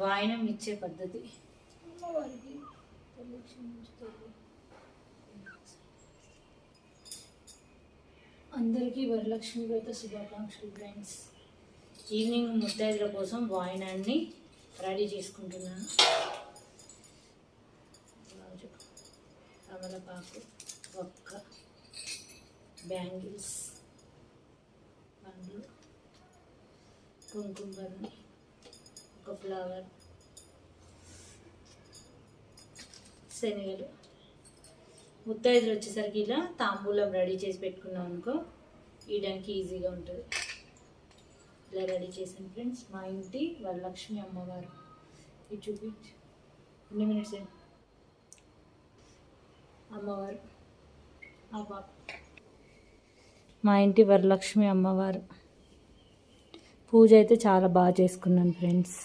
వాయనం ఇచ్చే పద్ధతి. అందరికీ వరలక్ష్మి వ్రత శుభాకాంక్షలు ఫ్రెండ్స్ ఈవినింగ్ ముత్తైదుల కోసం వాయినాన్ని రెడీ చేసుకుంటున్నాను తమలపాకు ఒక్క బ్యాంగిల్స్ పండ్లు కుంకుమ ఒక ఫ్లవర్ శనగలు. ముత్తైదులు వచ్చేసరికి ఇలా తాంబూలం రెడీ చేసి పెట్టుకున్నాం అనుకో ఇయడానికి ఈజీగా ఉంటుంది. ఇలా రెడీ చేసాను ఫ్రెండ్స్ మా ఇంటి వరలక్ష్మి అమ్మవారు. ఇది చూపించు. ఎన్ని మినిట్స్ అమ్మవారు. ఆ పాప మా ఇంటి వరలక్ష్మి అమ్మవారు. పూజ అయితే చాలా బాగా చేసుకున్నాను ఫ్రెండ్స్.